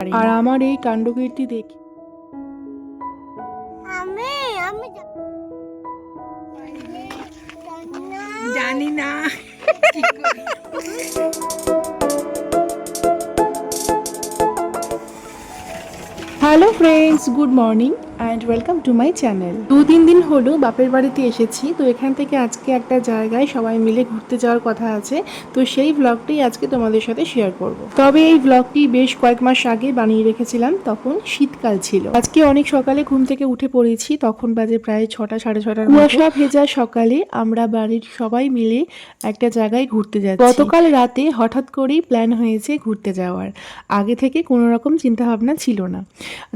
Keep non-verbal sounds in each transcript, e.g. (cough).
আর আমার এই কাণ্ডকীর্তি দেখি। আমি আমি জানি না। Hello friends good morning and welcome to my channel দু তিন দিন হলো বাপের বাড়িতে এসেছি, তো এখান থেকে আজকে একটা জায়গায় সবাই মিলে ঘুরতে যাওয়ার কথা আছে, তো সেই ব্লগটি আজকে তোমাদের সাথে শেয়ার করব। তবে এই ব্লগটি বেশ কয়েক মাস আগে বানিয়ে রেখেছিলাম, তখন শীতকাল ছিল। আজকে অনেক সকালে ঘুম থেকে উঠে পড়েছি, তখন বাজে প্রায় ছটা, সাড়ে ছটার কুয়াশা ভেজা সকালে আমরা বাড়ির সবাই মিলে একটা জায়গায় ঘুরতে যাচ্ছি। গতকাল রাতে হঠাৎ করেই প্ল্যান হয়েছে ঘুরতে যাওয়ার। আগে থেকে কোনো রকম চিন্তা ভাবনা ছিল না।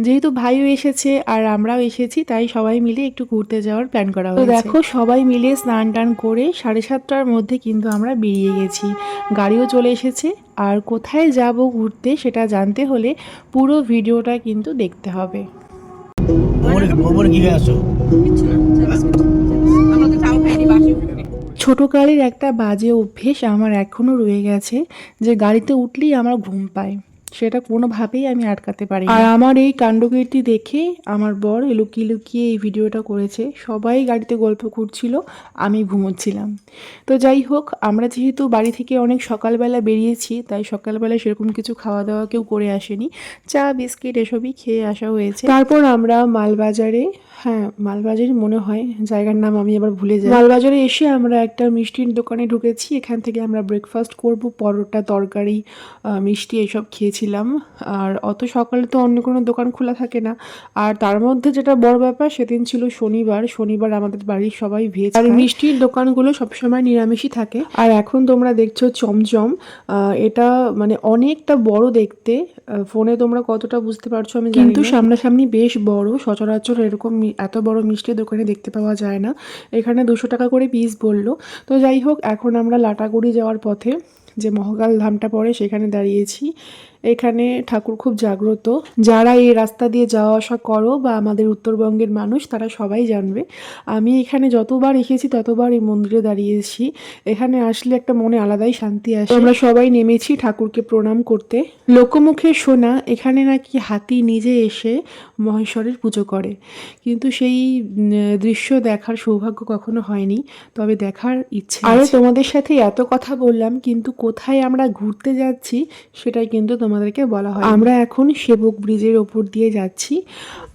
যেহেতু ভাইও এসেছে আর আমরাও এসেছি তাই সবাই মিলে একটু ঘুরতে যাওয়ার প্ল্যান করা হয়েছে। দেখো সবাই মিলে স্নান টান করে সাড়ে সাতটার মধ্যে কিন্তু আমরা বেরিয়ে গেছি। গাড়িও চলে এসেছে। আর কোথায় যাব ঘুরতে সেটা জানতে হলে পুরো ভিডিওটা কিন্তু দেখতে হবে। ছোটকালের একটা বাজে অভ্যেস আমার এখনও রয়ে গেছে যে গাড়িতে উঠলেই আমার ঘুম পায়। সেটা কোনোভাবেই আমি আটকাতে পারি। আর আমার এই কাণ্ডকীর্তি দেখে আমার বর লুকিয়ে লুকিয়ে এই ভিডিওটা করেছে। সবাই গাড়িতে গল্প করছিল, আমি ঘুমোচ্ছিলাম। তো যাই হোক, আমরা যেহেতু বাড়ি থেকে অনেক সকালবেলা বেরিয়েছি, তাই সকালবেলা সেরকম কিছু খাওয়া দাওয়া কেউ করে আসেনি। চা, বিস্কিট এসবই খেয়ে আসা হয়েছে। তারপর আমরা মালবাজারে হ্যাঁ মালবাজার মনে হয়, জায়গার নাম আমি আবার ভুলে যাই। মালবাজারে এসে আমরা একটা মিষ্টির দোকানে ঢুকেছি। এখান থেকে আমরা ব্রেকফাস্ট করব, পরোটা, তরকারি মিষ্টি এসব খেয়েছিলাম আর অত সকালে তো অন্য কোনো দোকান খোলা থাকে না। আর তার মধ্যে যেটা বড় ব্যাপার সেদিন ছিল শনিবার। শনিবার আমাদের বাড়ির সবাই ভেজ আর মিষ্টির দোকানগুলো সবসময় নিরামিষই থাকে। আর এখন তোমরা দেখছ চমচম। এটা মানে অনেকটা বড় দেখতে। ফোনে তোমরা কতটা বুঝতে পারছ আমি কিন্তু সামনাসামনি বেশ বড়। সচরাচর এরকম এত বড় মিষ্টির দোকানে দেখতে পাওয়া যায় না। এখানে দুশো টাকা করে পিস বলল। তো যাই হোক এখন আমরা লাটাগুড়ি যাওয়ার পথে যে মহকাল ধামটা পড়ে সেখানে দাঁড়িয়েছি। এখানে ঠাকুর খুব জাগ্রত। যারা এই রাস্তা দিয়ে যাওয়া আসা করো বা আমাদের উত্তরবঙ্গের মানুষ তারা সবাই জানবে। আমি এখানে যতবার এসেছি ততবার এই মন্দিরে দাঁড়িয়েছি এখানে আসলে একটা মনে আলাদাই শান্তি আসে। আমরা সবাই নেমেছি ঠাকুরকে প্রণাম করতে। লোকমুখে শোনা এখানে নাকি হাতি নিজে এসে মহেশ্বরের পুজো করে। কিন্তু সেই দৃশ্য দেখার সৌভাগ্য কখনো হয়নি। তবে দেখার ইচ্ছে আরে তোমাদের সাথে এত কথা বললাম কিন্তু কোথায় আমরা ঘুরতে যাচ্ছি সেটাই কিন্তু তোমাদেরকে বলা হয়। আমরা এখন সেবক ব্রিজের ওপর দিয়ে যাচ্ছি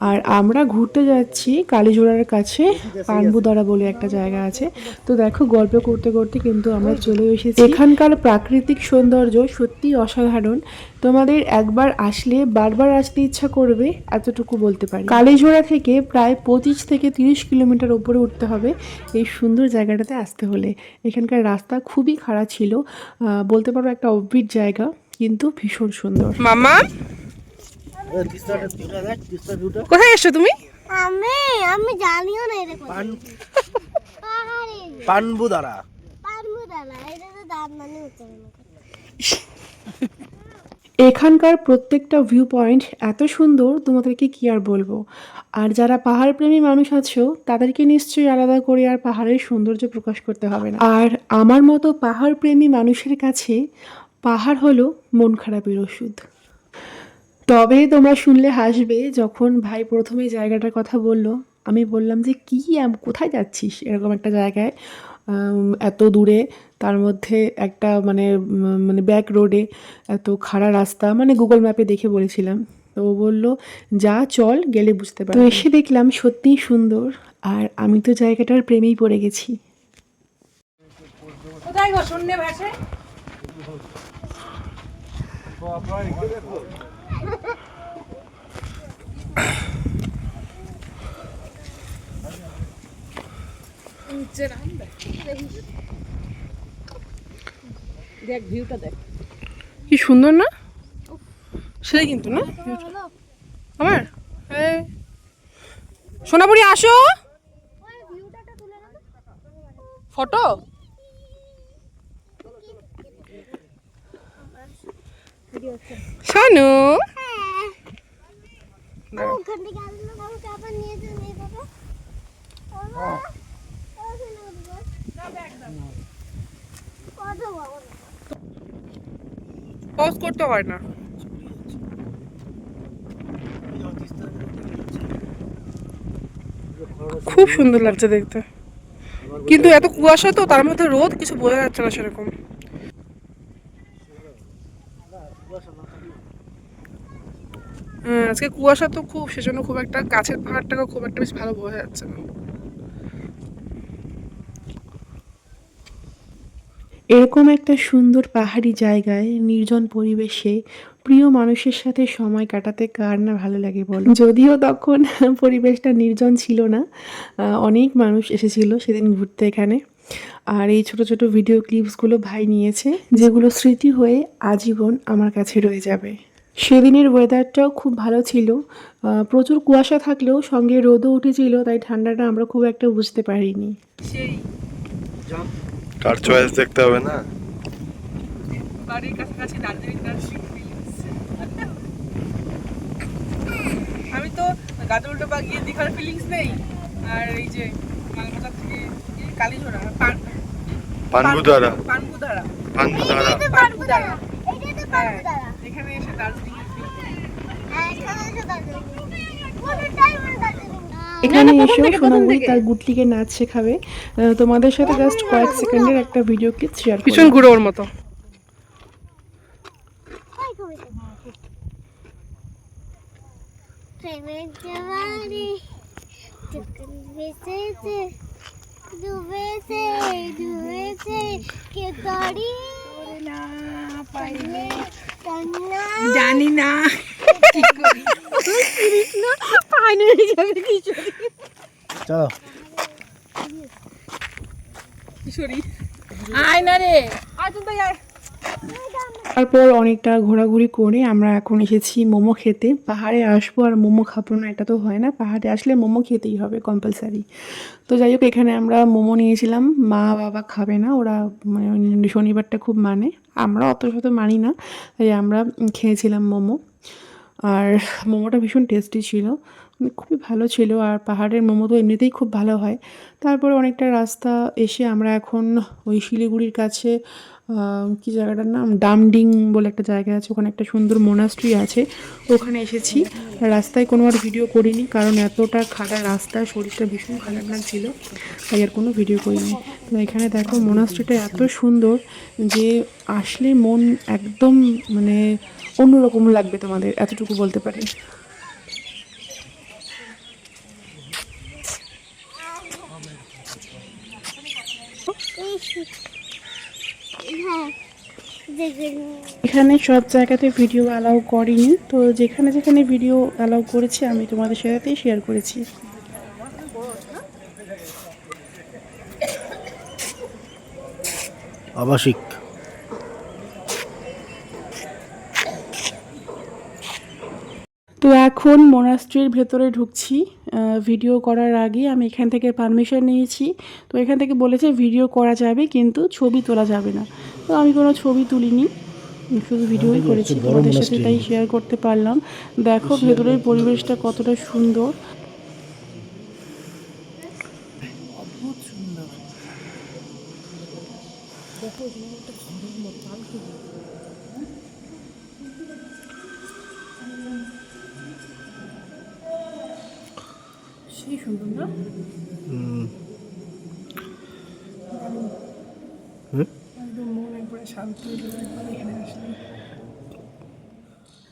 আর আমরা ঘুরতে যাচ্ছি কালীজোড়ার কাছে পানবুদরা বলে একটা জায়গা আছে। তো দেখো গল্প করতে করতে কিন্তু আমরা চলে এসেছি। এখানকার প্রাকৃতিক সৌন্দর্য সত্যি অসাধারণ। তোমাদের একবার আসলে বারবার আসতে ইচ্ছা করবে এতটুকু বলতে পারি। কালীঝোড়া থেকে প্রায় পঁচিশ থেকে তিরিশ কিলোমিটার ওপরে উঠতে হবে এই সুন্দর জায়গাটাতে আসতে হলে। এখানকার রাস্তা খুবই খারাপ ছিল। বলতে পারো একটা অফবিট জায়গা। কিন্তু ভীষণ সুন্দর। মামা? কোথায় এসছো তুমি? আমি আমি জানিও না এটা কোথায়। পান পাহাড়ে। পানবু দ্বারা এটা তো দাঁত মানে হচ্ছে এখানকার প্রত্যেকটা ভিউ পয়েন্ট এত সুন্দর তোমাদেরকে কি আর বলব? আর যারা পাহাড় প্রেমী মানুষ আছো তাদেরকে নিশ্চয়ই আলাদা করে আর পাহাড়ের সৌন্দর্য প্রকাশ করতে হবে না। আর আমার মতো পাহাড় প্রেমী মানুষের কাছে পাহাড় হলো মন খারাপের ওষুধ। তবে তোমরা শুনলে হাসবে যখন ভাই প্রথমে জায়গাটার কথা বলল। আমি বললাম যে কি আম- কোথায় যাচ্ছিস? এরকম একটা জায়গায়। এত দূরে তার মধ্যে একটা মানে মানে ব্যাক রোডে এত খাড়া রাস্তা মানে গুগল ম্যাপে দেখে বলেছিলাম। তো ও বলল যা চল গেলে বুঝতে পারবি। তো এসে দেখলাম সত্যিই সুন্দর আর আমি তো জায়গাটার প্রেমেই পড়ে গেছি। কোথায় গো শূন্য ভাসে? দেখ ভিউটা দেখ। কি সুন্দর না? সেই কিন্তু না? আমার? সোনাপুরি আসো। ফটো? সোনু পজ করতে হয় না। খুব সুন্দর লাগছে দেখতে। কিন্তু এত কুয়াশা তো তার মধ্যে রোদ কিছু বোঝা যাচ্ছে না সেরকম। আজকে কুয়াশা তো খুব, সেজন্য খুব একটা গাছের পাহাড়টাকে খুব একটা বেশ ভালো বোঝা যাচ্ছে না। এরকম একটা সুন্দর পাহাড়ি জায়গায়, নির্জন পরিবেশে, প্রিয় মানুষের সাথে সময় কাটাতে কার না ভালো লাগে বলো? যদিও তখন পরিবেশটা নির্জন ছিল না অনেক মানুষ এসেছিল সেদিন ঘুরতে এখানে। আর এই ছোট ছোট ভিডিও ক্লিপসগুলো ভাই নিয়েছে, যেগুলো স্মৃতি হয়ে আজীবন আমার কাছে রয়ে যাবে। সেদিনের ওয়েদারটাও খুব ভালো ছিল। প্রচুর কুয়াশা থাকলেও সঙ্গে রোদও উঠেছিল তাই ঠান্ডাটা আমরা খুব একটা বুঝতে পারিনি। সেই। তার চয়েস দেখতে হবে না? বাড়ির কাছাকাছি দার্জিলিং দার্জিলিং আমি তো গাজলটা বা গিয়ে দীঘার ফিলিংস নেই আর এই যে মালবাজার থেকে কালীঝোড়া পান পানগুদারা পানগুদারা পানগুদারা পানগুদারা এখানে এসে দার্জিলিং হ্যাঁ এখানে এসেও সোনামণি তার গুটলিকে নাচ শেখাবে। তোমাদের সাথে জাস্ট কয়েক সেকেন্ডের একটা ভিডিও ক্লিপ শেয়ার ভীষণ ঘুরে ওর মতো। ডুবেছে ডুবেছে কে তরি না পাইলে জানি না। পানি যাবে কিছু চলো। কিশোরী। আয় না রে। আয় তুমি আয়। তারপর অনেকটা ঘোরাঘুরি করে আমরা এখন এসেছি মোমো খেতে। পাহাড়ে আসব আর মোমো খাব না এটা তো হয় না। পাহাড়ে আসলে মোমো খেতেই হবে কম্পালসারি তো যাই হোক এখানে আমরা মোমো নিয়েছিলাম। মা বাবা খাবে না ওরা মানে শনিবারটা খুব মানে। আমরা অত শত মানি না তাই আমরা খেয়েছিলাম মোমো। আর মোমোটা ভীষণ টেস্টি ছিল। খুবই ভালো ছিল আর পাহাড়ের মোমো তো এমনিতেই খুব ভালো হয়। তারপরে অনেকটা রাস্তা এসে আমরা এখন ওই শিলিগুড়ির কাছে কি জায়গাটার নাম? ডামডিং বলে একটা জায়গা আছে, ওখানে একটা সুন্দর মোনাস্ট্রি আছে, ওখানে এসেছি। রাস্তায় কোনো আর ভিডিও করিনি কারণ এতটা খাড়া রাস্তা, শরীরটা ভীষণ খারাপ লাগছিল, তাই আর কোনো ভিডিও করিনি। তো এখানে দেখো মোনাস্ট্রিটা এত সুন্দর যে আসলে মন একদম মানে অন্যরকম লাগবে তোমাদের, এতটুকু বলতে পারি। এখানে সব জায়গাতে ভিডিও অ্যালাউ করিনি। তো যেখানে যেখানে ভিডিও অ্যালাউ করেছি, আমি তোমাদের সাথেই শেয়ার করেছি। আবাসিক। তো এখন মোনাস্ট্রির ভেতরে ঢুকছি। ভিডিও করার আগে আমি এখান থেকে পারমিশন নিয়েছি। তো এখান থেকে বলেছে ভিডিও করা যাবে কিন্তু ছবি তোলা যাবে না। তো আমি কোনো ছবি তুলিনি শুধু ভিডিওই করেছি। তোমাদের সাথে তাই শেয়ার করতে পারলাম। দেখো ভেতরের পরিবেশটা কতটা সুন্দর। একদম মন একবারে শান্তি হয়ে যাবে এখানে আসলে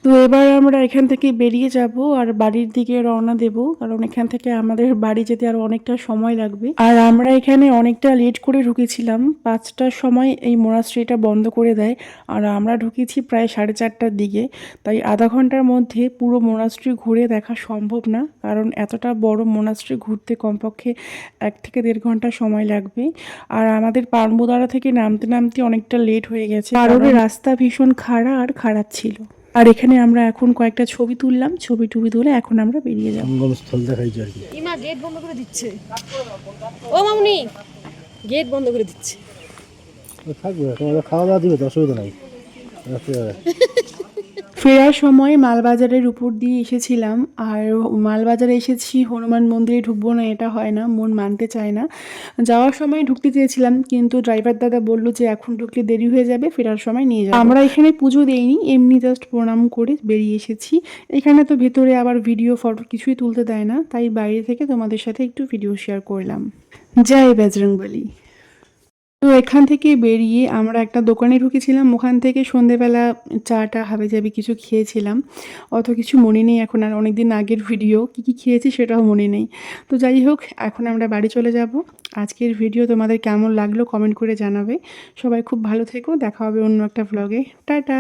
তো এবার আমরা এখান থেকে বেরিয়ে যাব আর বাড়ির দিকে রওনা দেব কারণ এখান থেকে আমাদের বাড়ি যেতে আরও অনেকটা সময় লাগবে। আর আমরা এখানে অনেকটা লেট করে ঢুকেছিলাম পাঁচটার সময় এই মোনাস্ট্রিটা বন্ধ করে দেয় আর আমরা ঢুকেছি প্রায় সাড়ে চারটার দিকে। তাই আধা ঘণ্টার মধ্যে পুরো মোনাস্ট্রি ঘুরে দেখা সম্ভব না কারণ এতটা বড় মোনাস্ট্রি ঘুরতে কমপক্ষে এক থেকে দেড় ঘণ্টা সময় লাগবে। আর আমাদের পানবোদারা থেকে নামতে নামতে অনেকটা লেট হয়ে গেছে কারণ রাস্তা ভীষণ খাড়া আর খারাপ ছিল। আর এখানে আমরা এখন কয়েকটা ছবি তুললাম ছবি টুবি তুলে এখন আমরা বেরিয়ে যাব। সঙ্গম স্থল দেখাই যাই ইমা গেট বন্ধ করে দিচ্ছে। ও মামুনি গেট বন্ধ করে দিচ্ছে। থাকবে তোমাদের খাওয়া দাওয়া দিবে তো অসুবিধা নাই। রাত্রিবেলা। (laughs) ফেরার সময় মালবাজারের উপর দিয়ে এসেছিলাম, আর মালবাজারে এসেছি, হনুমান মন্দিরে ঢুকবো না, এটা হয় না, মন মানতে চায় না। যাওয়ার সময় ঢুকতে চেয়েছিলাম, কিন্তু ড্রাইভার দাদা বলল যে এখন ঢুকলে দেরি হয়ে যাবে, ফেরার সময় নিয়ে যাবে। আমরা এখানে পুজো দেইনি, এমনি জাস্ট প্রণাম করে বেরিয়ে এসেছি। এখানে তো ভেতরে আবার ভিডিও ফটো কিছুই তুলতে দেয় না, তাই বাইরে থেকে তোমাদের সাথে একটু ভিডিও শেয়ার করলাম। জয় বজরংবলী। তো এখান থেকে বেরিয়ে আমরা একটা দোকানে ঢুকেছিলাম। ওখান থেকে সন্ধেবেলা চাটা হাবে যাবে কিছু খেয়েছিলাম। অত কিছু মনে নেই এখন আর অনেক দিন আগের ভিডিও। কী কী খেয়েছি সেটাও মনে নেই। তো যাই হোক, এখন আমরা বাড়ি চলে যাব। আজকের ভিডিও তোমাদের কেমন লাগল কমেন্ট করে জানাবে। সবাই খুব ভালো থেকো। দেখা হবে অন্য একটা ভ্লগে টাটা!